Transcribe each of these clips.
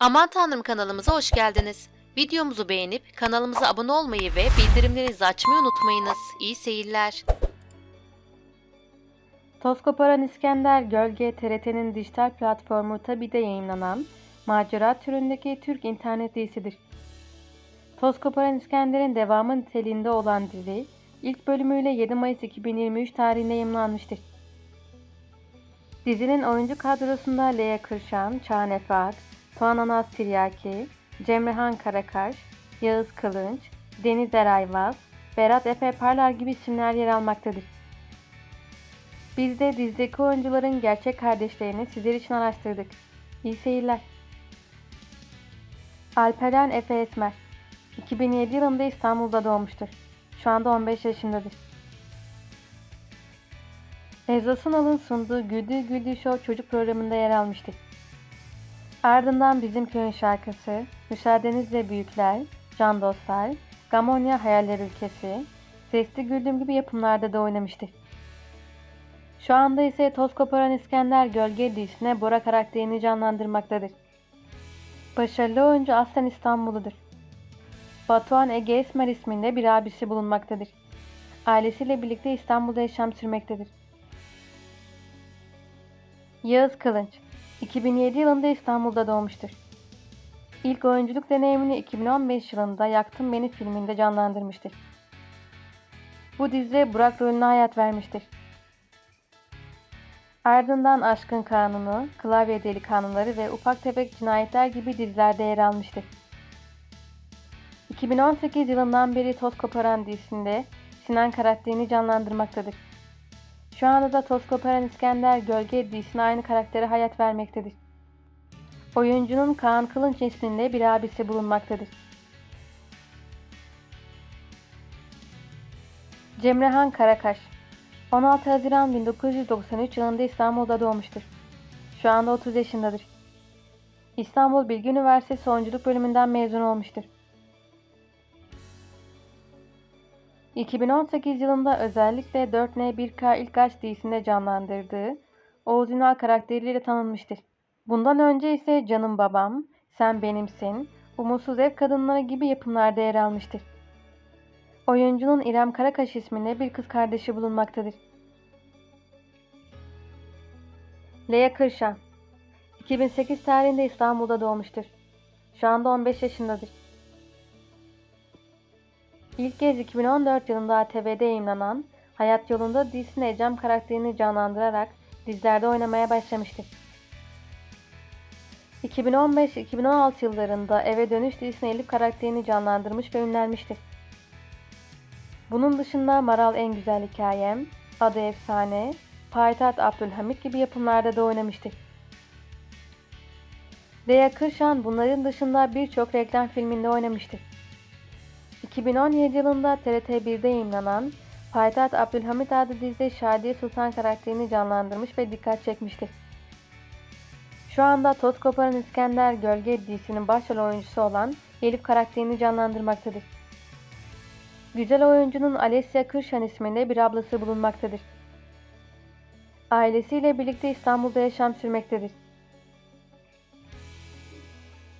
Aman Tanrım kanalımıza hoş geldiniz. Videomuzu beğenip kanalımıza abone olmayı ve bildirimlerinizi açmayı unutmayınız. İyi seyirler. Toz koparan İskender Gölge TRT'nin dijital platformu Tabi'de yayınlanan macera türündeki Türk internet dizisidir. Toz koparan İskender'in devamı niteliğinde olan dizi ilk bölümüyle 7 Mayıs 2023 tarihinde yayınlanmıştır. Dizinin oyuncu kadrosunda Lea Kırşan, Çağan Efak, Tuğan Anas Tiryaki, Cemrehan Karakaş, Yağız Kılınç, Deniz Erayvaz, Berat Efe Parlar gibi isimler yer almaktadır. Biz de dizideki oyuncuların gerçek kardeşlerini sizler için araştırdık. İyi seyirler. Alperen Efe Esmer 2007 yılında İstanbul'da doğmuştur. Şu anda 15 yaşındadır. Ezra Sunal'ın sunduğu Güldü Güldü Show çocuk programında yer almıştır. Ardından Bizim Köyün şarkısı, Müsaadenizle Büyükler, Can Dostlar, Gamonya Hayaller Ülkesi, Sesli Güldüğüm gibi yapımlarda da oynamıştır. Şu anda ise Toz Koparan İskender Gölge dizisine Bora karakterini canlandırmaktadır. Başarılı oyuncu aslen İstanbuludur. Batuhan Ege Esmer isminde bir abisi bulunmaktadır. Ailesiyle birlikte İstanbul'da yaşam sürmektedir. Yağız Kılınç 2007 yılında İstanbul'da doğmuştur. İlk oyunculuk deneyimini 2015 yılında Yaktın Beni filminde canlandırmıştır. Bu dizide Burak rolüne hayat vermiştir. Ardından Aşkın Kanunu, Klavye Delikanlıları ve Ufak Tefek Cinayetler gibi dizilerde yer almıştır. 2018 yılından beri Toz Koparan dizisinde Sinan karakterini canlandırmaktadır. Şu anda da Toz İskender Gölge dizisine aynı karaktere hayat vermektedir. Oyuncunun Kaan Kılınç isminde bir abisi bulunmaktadır. Cemrehan Karakaş 16 Haziran 1993 yılında İstanbul'da doğmuştur. Şu anda 30 yaşındadır. İstanbul Bilgi Üniversitesi Oyunculuk bölümünden mezun olmuştur. 2018 yılında özellikle 4N1K İlk Aşk dizisinde canlandırdığı Oğuz Ünal karakteriyle tanınmıştır. Bundan önce ise Canım Babam, Sen Benimsin, Umutsuz Ev Kadınları gibi yapımlarda yer almıştır. Oyuncunun İrem Karakaş isminde bir kız kardeşi bulunmaktadır. Lea Kırşan 2008 tarihinde İstanbul'da doğmuştur. Şu anda 15 yaşındadır. İlk kez 2014 yılında ATV'de yayınlanan Hayat Yolunda dizisinde Ecem karakterini canlandırarak dizilerde oynamaya başlamıştır. 2015-2016 yıllarında Eve Dönüş dizisinde Elif karakterini canlandırmış ve ünlenmiştir. Bunun dışında Maral En Güzel Hikayem, Adı Efsane, Payitaht Abdülhamit gibi yapımlarda da oynamıştır. Lea Kırşan bunların dışında birçok reklam filminde oynamıştır. 2017 yılında TRT1'de yayınlanan Payitaht Abdülhamit adlı dizide Şadiye Sultan karakterini canlandırmış ve dikkat çekmiştir. Şu anda Toz Koparan İskender Gölge dizisinin başrol oyuncusu olan Elif karakterini canlandırmaktadır. Güzel oyuncunun Alessia Kırşan isminde bir ablası bulunmaktadır. Ailesiyle birlikte İstanbul'da yaşam sürmektedir.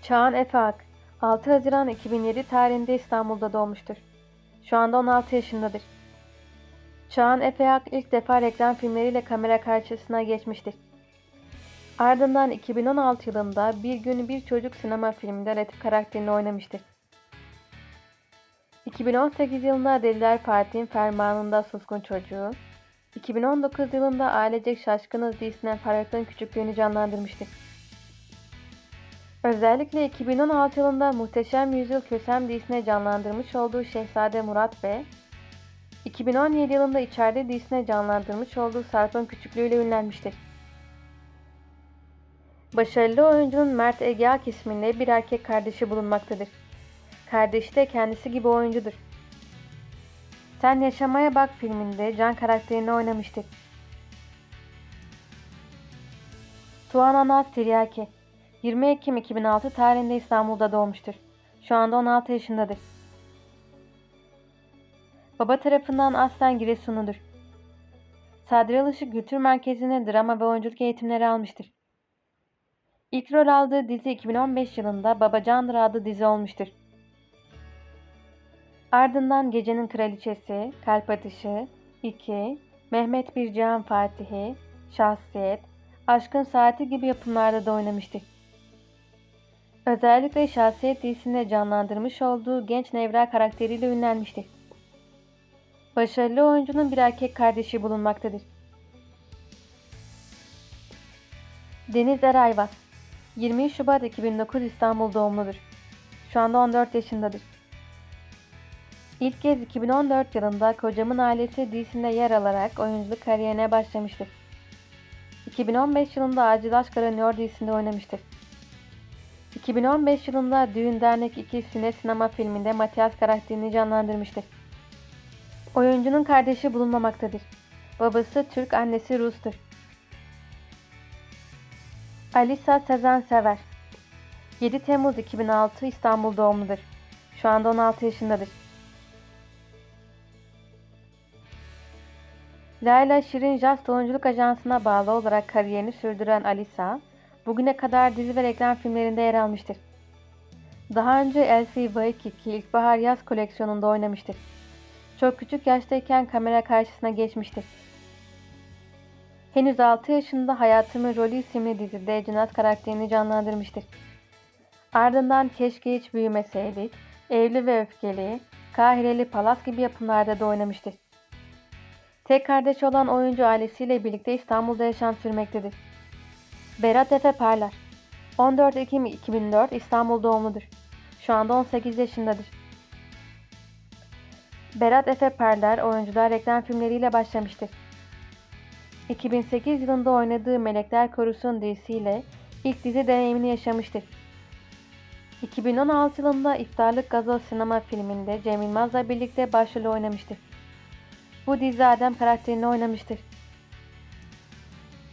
Çağan Efak 6 Haziran 2007 tarihinde İstanbul'da doğmuştur. Şu anda 16 yaşındadır. Çağan Efeak ilk defa reklam filmleriyle kamera karşısına geçmiştir. Ardından 2016 yılında Bir Gün Bir Çocuk sinema filminde Latif karakterini oynamıştır. 2018 yılında Deliler Fatih'in fermanında Suskun Çocuğu, 2019 yılında Ailecek Şaşkınız dizisinden Ferhat'ın küçüklüğünü canlandırmıştır. Özellikle 2016 yılında Muhteşem Yüzyıl Kösem dizisine canlandırmış olduğu Şehzade Murat ve 2017 yılında İçeride dizisine canlandırmış olduğu Sarp'ın küçüklüğüyle ünlenmiştir. Başarılı oyuncunun Mert Egeak isminde bir erkek kardeşi bulunmaktadır. Kardeşi de kendisi gibi oyuncudur. Sen Yaşamaya Bak filminde Can karakterini oynamıştır. Tuğan Anaz Tiryaki 20 Ekim 2006 tarihinde İstanbul'da doğmuştur. Şu anda 16 yaşındadır. Baba tarafından aslen Giresunludur. Sadri Alışık Kültür Merkezi'ne drama ve oyunculuk eğitimleri almıştır. İlk rol aldığı dizi 2015 yılında Babacandır adlı dizi olmuştur. Ardından Gecenin Kraliçesi, Kalp Atışı, 2, Mehmet Bir Fatihi, Şahsiyet, Aşkın Saati gibi yapımlarda da oynamıştır. Özellikle Şahsiyet dizisinde canlandırmış olduğu genç Nevra karakteriyle ünlenmiştir. Başarılı oyuncunun bir erkek kardeşi bulunmaktadır. Deniz Erayvaz 20 Şubat 2009 İstanbul doğumludur. Şu anda 14 yaşındadır. İlk kez 2014 yılında Kocamın Ailesi dizisinde yer alarak oyunculuk kariyerine başlamıştır. 2015 yılında Acil Aşk Aranıyor dizisinde oynamıştır. 2015 yılında Düğün Dernek 2 Sine Sinema filminde Matias karakterini canlandırmıştır. Oyuncunun kardeşi bulunmamaktadır. Babası Türk, annesi Rus'tur. Alisa Sezen Sever 7 Temmuz 2006 İstanbul doğumludur. Şu anda 16 yaşındadır. Layla Şirin Just oyunculuk ajansına bağlı olarak kariyerini sürdüren Alisa, bugüne kadar dizi ve reklam filmlerinde yer almıştır. Daha önce Elsie Waikiki İlkbahar Yaz koleksiyonunda oynamıştır. Çok küçük yaştayken kamera karşısına geçmiştir. Henüz 6 yaşında Hayatımın Rolü isimli dizide Cenaz karakterini canlandırmıştır. Ardından Keşke Hiç Büyümeseydik, Evli ve Öfkeli, Kahireli Palas gibi yapımlarda da oynamıştır. Tek kardeş olan oyuncu ailesiyle birlikte İstanbul'da yaşam sürmektedir. Berat Efe Parlar 14 Ekim 2004 İstanbul doğumludur. Şu anda 18 yaşındadır. Berat Efe Parlar oyunculuğa reklam filmleriyle başlamıştır. 2008 yılında oynadığı Melekler Korusun dizisiyle ilk dizi deneyimini yaşamıştır. 2016 yılında İftarlık Gazoz sinema filminde Cem Yılmaz'la birlikte başrol oynamıştır. Bu dizi Adem karakterini oynamıştır.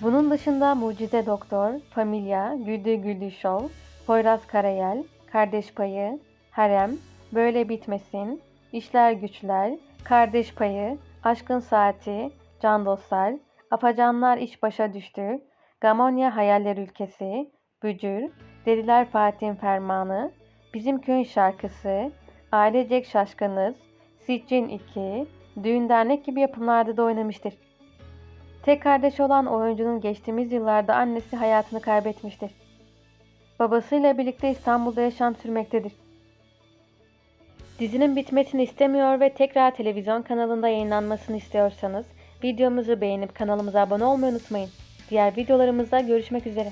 Bunun dışında Mucize Doktor, Familia, Güldü Güldü Show, Poyraz Karayel, Kardeş Payı, Harem, Böyle Bitmesin, İşler Güçler, Kardeş Payı, Aşkın Saati, Can Dostlar, Afacanlar İş Başa Düştü, Gamonya Hayaller Ülkesi, Bücür, Deliler Fatih'in Fermanı, Bizim Köyün Şarkısı, Ailecek Şaşkınız, Siccin 2, Düğün Dernek gibi yapımlarda da oynamıştır. Tek kardeş olan oyuncunun geçtiğimiz yıllarda annesi hayatını kaybetmiştir. Babasıyla birlikte İstanbul'da yaşam sürmektedir. Dizinin bitmesini istemiyor ve tekrar televizyon kanalında yayınlanmasını istiyorsanız videomuzu beğenip kanalımıza abone olmayı unutmayın. Diğer videolarımızda görüşmek üzere.